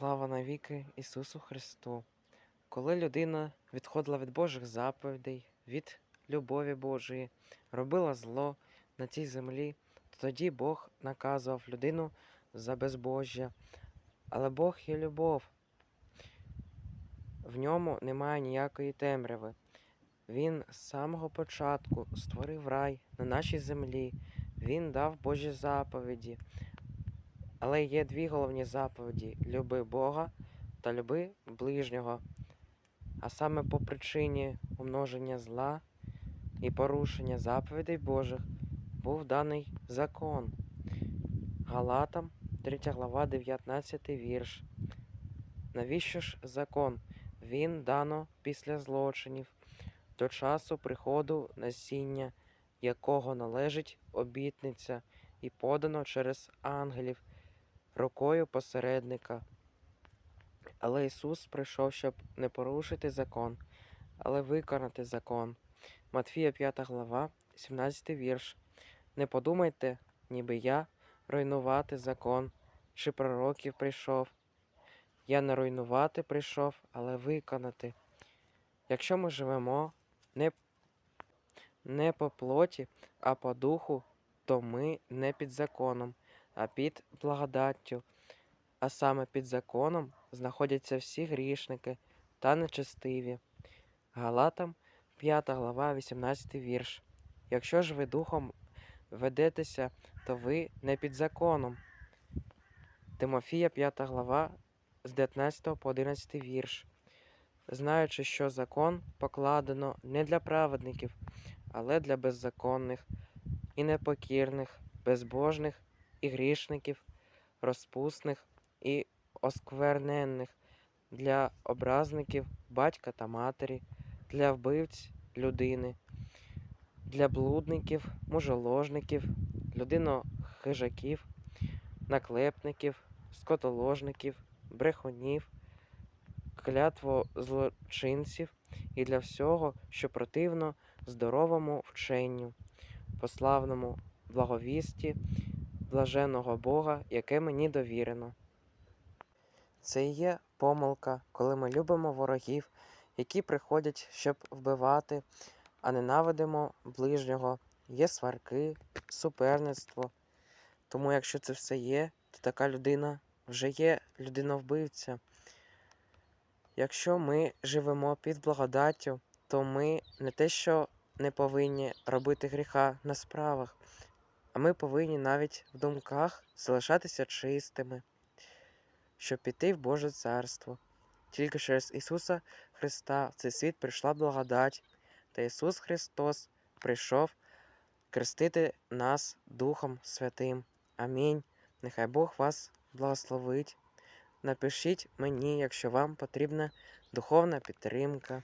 Слава навіки Ісусу Христу! Коли людина відходила від Божих заповідей, від любові Божої, робила зло на цій землі, то тоді Бог наказував людину за безбожжя. Але Бог є любов. В ньому немає ніякої темряви. Він з самого початку створив рай на нашій землі. Він дав Божі заповіді. Але є дві головні заповіді: люби Бога та люби ближнього. А саме по причині умноження зла і порушення заповідей Божих був даний закон. Галатам, 3 глава, 19 вірш. Навіщо ж закон? Він дано після злочинів, до часу приходу насіння, якого належить обітниця, і подано через ангелів рукою посередника. Але Ісус прийшов, щоб не порушити закон, але виконати закон. Матфія 5 глава, 17 вірш. Не подумайте, ніби я руйнувати закон, чи пророків прийшов. Я не руйнувати прийшов, але виконати. Якщо ми живемо не, не по плоті, а по духу, то ми не під законом, а під благодаттю. А саме під законом знаходяться всі грішники та нечестиві. Галатам 5 глава, 18 вірш. Якщо ж ви духом ведетеся, то ви не під законом. Тимофія 5 глава з 19 по 11 вірш. Знаючи, що закон покладено не для праведників, але для беззаконних і непокірних, безбожних і грішників, розпусних і оскверненних, для образників батька та матері, для вбивць людини, для блудників, мужоложників, людинохижаків, наклепників, скотоложників, брехунів, клятвозлочинців і для всього, що противно здоровому вченню, пославному благовісті, блаженого Бога, яке мені довірено. Це є помилка, коли ми любимо ворогів, які приходять, щоб вбивати, а ненавидимо ближнього. Є сварки, суперництво. Тому, якщо це все є, то така людина вже є людина-вбивця. Якщо ми живемо під благодаттю, то ми не те, що не повинні робити гріха на справах, а ми повинні навіть в думках залишатися чистими, щоб піти в Боже Царство. Тільки через Ісуса Христа в цей світ прийшла благодать, та Ісус Христос прийшов крестити нас Духом Святим. Амінь. Нехай Бог вас благословить. Напишіть мені, якщо вам потрібна духовна підтримка.